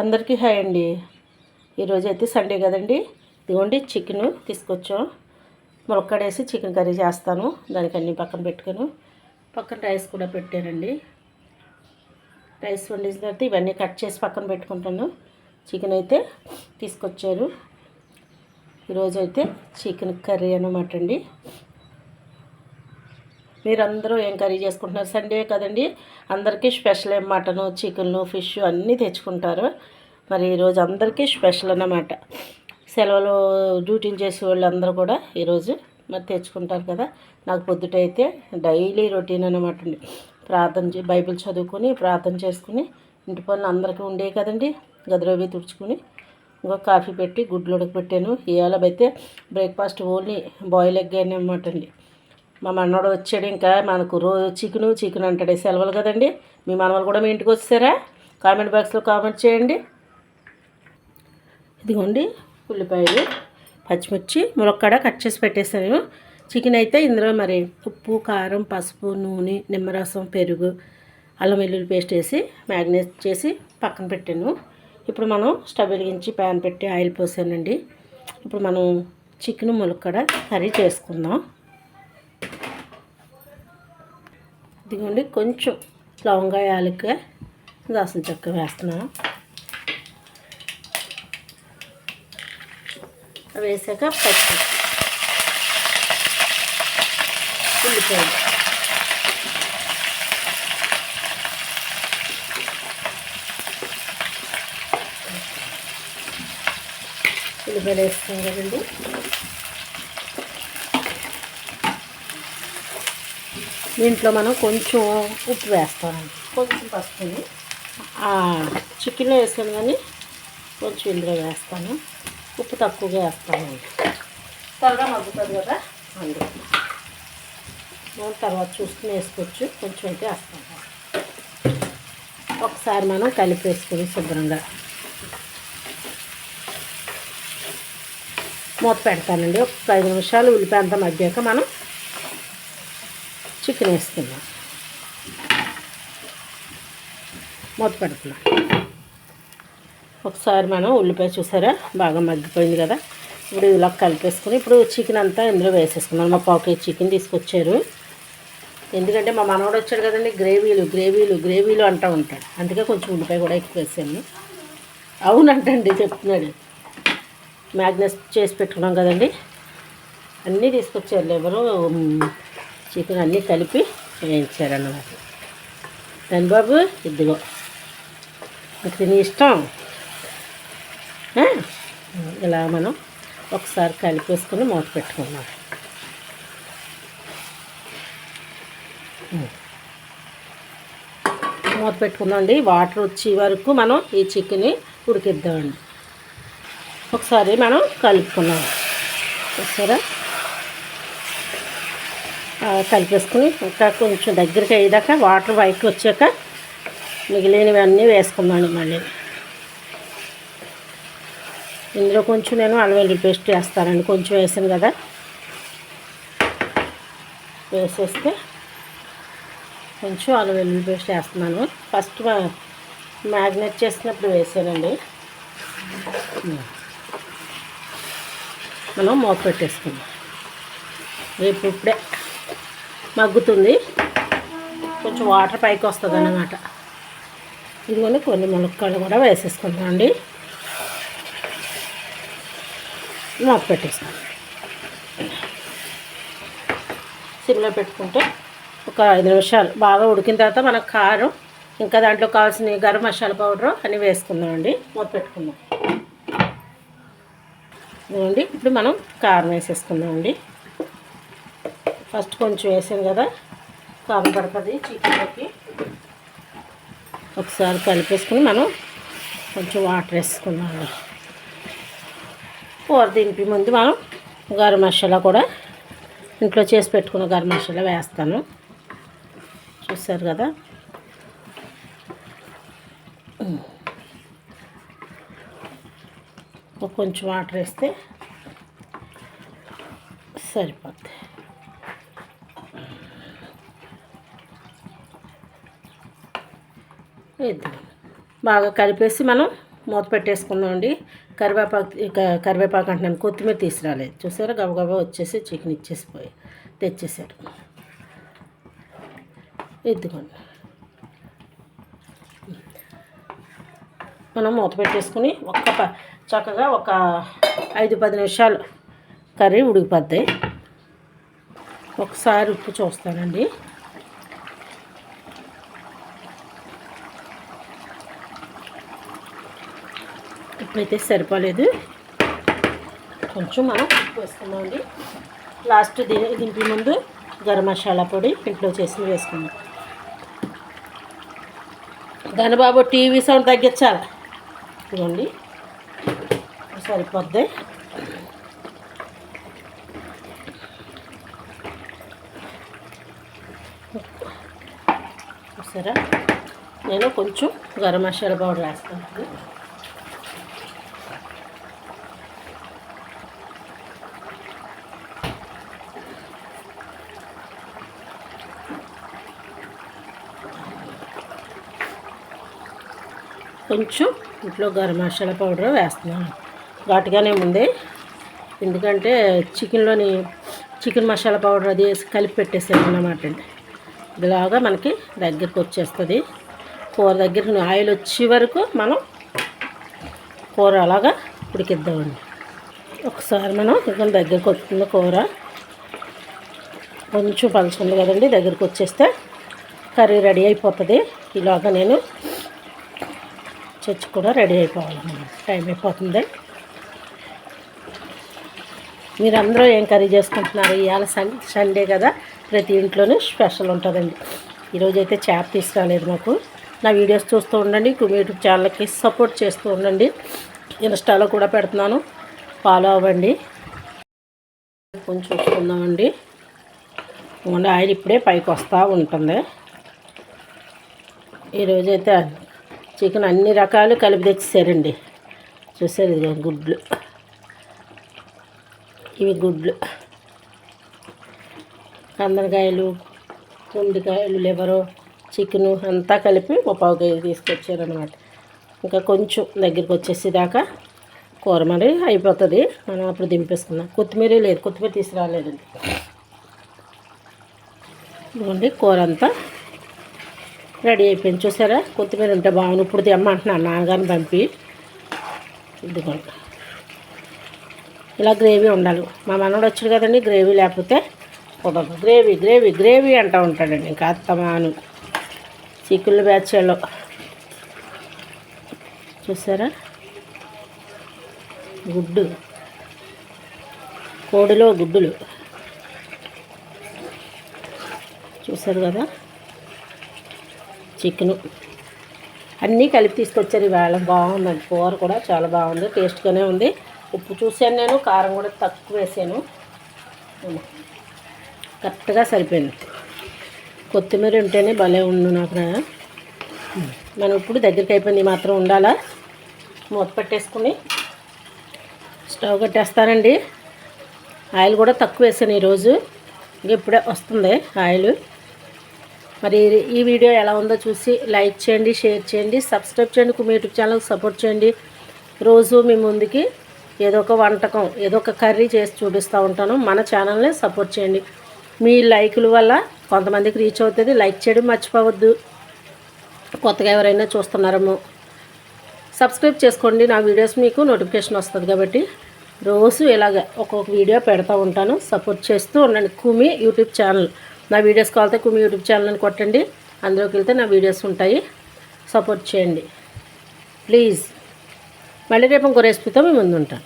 అందరికీ హాయ్ అండి. ఈరోజు అయితే సండే కదండి. ఇదిగోండి చికెన్ తీసుకొచ్చాం. ములక్కడేసి చికెన్ కర్రీ చేస్తాను. దానికి అన్నీ పక్కన పెట్టుకొని పక్కన రైస్ కూడా పెట్టానండి. రైస్ వండిన తర్వాత ఇవన్నీ కట్ చేసి పక్కన పెట్టుకుంటాను. చికెన్ అయితే తీసుకొచ్చారు. ఈరోజు అయితే చికెన్ కర్రీ అనమాట అండి. మీరందరూ ఏం కర్రీ చేసుకుంటున్నారు? సండే కదండి. అందరికీ స్పెషల్ ఏం మటను చికెన్ ఫిష్ అన్నీ తెచ్చుకుంటారు. మరి ఈరోజు అందరికీ స్పెషల్ అన్నమాట. సెలవులు డ్యూటీలు చేసే వాళ్ళందరూ కూడా ఈరోజు మరి తెచ్చుకుంటారు కదా. నాకు పొద్దుటైతే డైలీ రొటీన్ అనమాట అండి. ప్రార్థన చే బైబిల్ చదువుకొని ప్రార్థన చేసుకుని ఇంటి పనులు అందరికీ ఉండే కదండి. గదిలోవి తుడుచుకుని ఇంకో కాఫీ పెట్టి గుడ్లు ఉడకపెట్టాను ఇవాళ అయితే బ్రేక్ఫాస్ట్ ఓన్లీ బాయిల్ ఎగ్ అనమాట అండి. మా మనవడు వచ్చాడు ఇంకా మనకు రోజు చికెను చికెన్ అంటాడు సెలవులు కదండి. మీ మనవాళ్ళు కూడా మీ ఇంటికి వచ్చారా కామెంట్ బాక్స్లో కామెంట్ చేయండి. ఇదిగోండి ఉల్లిపాయలు పచ్చిమిర్చి ములక్కడ కట్ చేసి పెట్టేసాను చికెన్ అయితే ఇందులో మరి ఉప్పు కారం పసుపు నూనె నిమ్మరసం పెరుగు అల్లం వెల్లుల్లి పేస్ట్ వేసి మ్యాగ్నేట్ చేసి పక్కన పెట్టాను. ఇప్పుడు మనం స్టవ్ వెలిగించి ప్యాన్ పెట్టి ఆయిల్ పోసానండి. ఇప్పుడు మనం చికెన్ ములక్కడ కర్రీ చేసుకుందాం. ఇదిగోండి కొంచెం లవంగా యాలక దాసం చెక్క వేస్తున్నాను. అవి వేసాక పచ్చి ఉల్లిపాయలు. ఉల్లిపాయలు వేస్తాం కదండి. దీంట్లో మనం కొంచెం ఉప్పు వేస్తామండి కొంచెం పసుపుని. చికెన్లో వేసాను కానీ కొంచెం ఇందులో వేస్తాను. ఉప్పు తక్కువగా వేస్తామండి త్వరగా మగ్గుతుంది కదా? అందులో మనం తర్వాత చూసుకుని వేసుకోవచ్చు. కొంచెం అయితే వేస్తాం ఒకసారి మనం కలిపి వేసుకుని శుభ్రంగా మూత పెడతానండి. ఒక ఐదు నిమిషాలు ఉల్లిపాయంతా మగ్గాక మనం చికెన్ వేసుకుందాం. మూత పెడుతున్నాం. ఒకసారి మనం ఉల్లిపాయ చూసారా? బాగా మగ్గిపోయింది కదా? ఇప్పుడు ఇలా కలిపేసుకుని ఇప్పుడు చికెన్ అంతా ఇందులో వేసేసుకున్నాను మా పావు చికెన్ తీసుకొచ్చారు. ఎందుకంటే మా మనవాడు వచ్చాడు కదండి గ్రేవీలు గ్రేవీలు గ్రేవీలు అంటూ ఉంటాడు. అందుకే కొంచెం ఉల్లిపాయ కూడా ఎక్కువ వేసాను. అవునంటండి చెప్తున్నాడు. మ్యాగ్నెస్ చేసి పెట్టుకున్నాం కదండి. అన్నీ తీసుకొచ్చారు ఎవరు చికెన్ అన్నీ కలిపి వేయించారన్నమాట దాని బాబు ఇదిగో. మీకు తిని ఇష్టం? ఇలా మనం ఒకసారి కలిపేసుకుని మూత పెట్టుకున్నాం మూత పెట్టుకుందామండి. వాటర్ వచ్చే వరకు మనం ఈ చికెన్ని ఉడికిద్దామండి. ఒకసారి మనం కలుపుకున్నాం ఒకసారి కలిపేసుకుని ఇంకా కొంచెం దగ్గరికి అయ్యాక వాటర్ పైకి వచ్చాక మిగిలినవి అన్నీ వేసుకుందాం మళ్ళీ. ఇందులో కొంచెం నేను అల్లం పేస్ట్ వేస్తానండి. కొంచెం వేసాను కదా. వేసేస్తే కొంచెం అల్లం వెల్లుల్లి పేస్ట్ వేస్తున్నాను. ఫస్ట్ మ్యాగ్నేట్ చేసినప్పుడు వేసానండి. మనం మూత పెట్టేసుకుందాం. రేపు ఇప్పుడే మగ్గుతుంది. కొంచెం వాటర్ పైకి వస్తుంది అన్నమాట. ఇదిగోని కొన్ని మునక్కాయలు కూడా వేసేసుకుందామండి మూత పెట్టేస్తాం సిమ్లో పెట్టుకుంటే ఒక ఐదు నిమిషాలు. బాగా ఉడికిన తర్వాత మనకు కారం ఇంకా దాంట్లో కావాల్సిన గరం మసాలా పౌడరు అన్నీ వేసుకుందామండి మూత పెట్టుకుందాం. ఇదిగోండి ఇప్పుడు మనం కారం వేసేసుకుందామండి ఫస్ట్ కొంచెం వేసాను కదా కారం పడుతుంది చికెన్లోకి ఒకసారి కలిపేసుకుని మనం కొంచెం వాటర్ వేసుకున్నాము కూర దింపి ముందు మనం గరం మసాలా కూడా ఇంట్లో చేసి పెట్టుకున్న గరం మసాలా వేస్తాను. చూస్తారు కదా? కొంచెం వాటర్ వేస్తే సరిపోద్ది. వేద్దాం. బాగా కలిపేసి మనం మూత పెట్టేసుకుందామండి. కరివేపాకు కరివేపాకు అంటున్నాను కొత్తిమీర తీసుకురాలేదు. చూసారా? గబగబా వచ్చేసి చికెన్ ఇచ్చేసిపోయి తెచ్చేసారు. ఎత్తుకోండి మనం మూత పెట్టేసుకుని ఒక్క ప చక్కగా ఒక ఐదు పది నిమిషాలు కర్రీ ఉడికిపోద్ది. ఒకసారి ఉప్పు చూస్తానండి. అయితే సరిపోలేదు. కొంచెం మనం ఉప్పు లాస్ట్ దీని దీంట్లో ముందు గరం మసాలా పొడి ఇంట్లో చేసి వేసుకుందాం. ధనబాబు టీవీ సౌండ్ తగ్గించాలి? ఇదిగోండి. సరిపోద్ది. చూసారా? నేను కొంచెం గరం మసాలా పౌడర్ వేస్తాను. కొంచెం ఇంట్లో గరం మసాలా పౌడర్ వేస్తున్నాను. ఘాటుగానే ఉంది. ఎందుకంటే చికెన్లోని చికెన్ మసాలా పౌడర్ అది వేసి కలిపి పెట్టేసాను అన్నమాట అండి. ఇలాగా మనకి దగ్గరికి వచ్చేస్తుంది. కూర దగ్గర ఆయిల్ వచ్చే వరకు మనం కూర అలాగా ఉడికిద్దామండి. ఒకసారి మనం ఇక్కడ దగ్గరికి వస్తుంది కూర. కొంచెం పలుచుకుంది కదండి దగ్గరికి వచ్చేస్తే కర్రీ రెడీ అయిపోతుంది. ఇలాగా నేను చర్చ్ కూడా రెడీ అయిపోవాలన్నమాట టైం అయిపోతుంది. మీరందరూ ఏం కర్రీ చేసుకుంటున్నారు? ఇవాళ సన్ సండే కదా. ప్రతి ఇంట్లోనూ స్పెషల్ ఉంటుందండి. ఈరోజు అయితే చేప తీసుకురాలేదు నాకు నా వీడియోస్ చూస్తూ ఉండండి. యూట్యూబ్ ఛానల్కి సపోర్ట్ చేస్తూ ఉండండి. ఇన్స్టాలో కూడా పెడుతున్నాను. ఫాలో అవ్వండి. కొంచెం చూసుకుందామండి. ఆయిల్ ఇప్పుడే పైకి వస్తూ ఉంటుంది. ఈరోజైతే చికెన్ అన్ని రకాలు కలిపి తెచ్చేసారండి. చూసారు ఇది గుడ్లు. ఇవి గుడ్లు. కందనకాయలు కుండికాయలు లివరు చికెను అంతా కలిపి ఒక పావు కేజీ తీసుకొచ్చారనమాట ఇంకా కొంచెం దగ్గరికి వచ్చేసేదాకా కూర మరి అయిపోతుంది. మనం అప్పుడు దింపేసుకుందాం. కొత్తిమీర లేదు. కొత్తిమీర తీసుకురాలేదండి. ఇదిగోండి కూర అంతా రెడీ అయిపోయింది. చూసారా? కొత్తిమీర ఉంటే బాగుంది. ఇప్పుడు తెమ్మంటున్నాను నాన్నగారిని పంపి. ఇదిగోండి ఇలా గ్రేవీ ఉండాలి. మా మనోడు వచ్చాడు కదండి గ్రేవీ లేకపోతే కుదరదు. గ్రేవీ గ్రేవీ గ్రేవీ అంటూ ఉంటాడండి ఇంకా అత్తమాను. చిక్కుళ్ళు బ్యాచ్లో. చూసారా? గుడ్డు. కోడిలో గుడ్డులు. చూసారు కదా? చికెను. అన్నీ కలిపి తీసుకొచ్చారు ఇవాళ. బాగుందండి. కూర కూడా చాలా బాగుంది. టేస్ట్గానే ఉంది. ఉప్పు చూశాను నేను. కారం కూడా తక్కువ వేసాను. కరెక్ట్గా సరిపోయింది. కొత్తిమీర ఉంటేనే భలే ఉండు నాకు మనం ఇప్పుడు దగ్గరికి అయిపోయింది మాత్రం ఉండాలా? మూత పెట్టేసుకుని స్టవ్ కట్టేస్తానండి. ఆయిల్ కూడా తక్కువ వేసాను ఈరోజు. ఇంక ఇప్పుడే వస్తుంది ఆయిల్. మరి ఈ వీడియో ఎలా ఉందో చూసి లైక్ చేయండి షేర్ చేయండి సబ్స్క్రైబ్ చేయండి మీ యూట్యూబ్ ఛానల్కి సపోర్ట్ చేయండి. రోజు మీ ముందుకి ఏదో ఒక వంటకం ఏదో ఒక కర్రీ చేసి చూపిస్తూ ఉంటాను. మన ఛానల్ని సపోర్ట్ చేయండి. మీ లైకుల వల్ల కొంతమందికి రీచ్ అవుతుంది. లైక్ చేయడం మర్చిపోవద్దు. కొత్తగా ఎవరైనా చూస్తున్నారేమో సబ్స్క్రైబ్ చేసుకోండి. నా వీడియోస్ మీకు నోటిఫికేషన్ వస్తుంది కాబట్టి రోజు ఇలాగ ఒక్కొక్క వీడియో పెడతా ఉంటాను. సపోర్ట్ చేస్తూ ఉండండి. Kumi YouTube channel. నా వీడియోస్ కావాలితే కుమి యూట్యూబ్ ఛానల్ని కొట్టండి. అందులోకి వెళ్తే నా వీడియోస్ ఉంటాయి. సపోర్ట్ చేయండి. ప్లీజ్. మళ్ళీ రేపు ఇంకో రెసిపీతో మేము ముందు ఉంటాను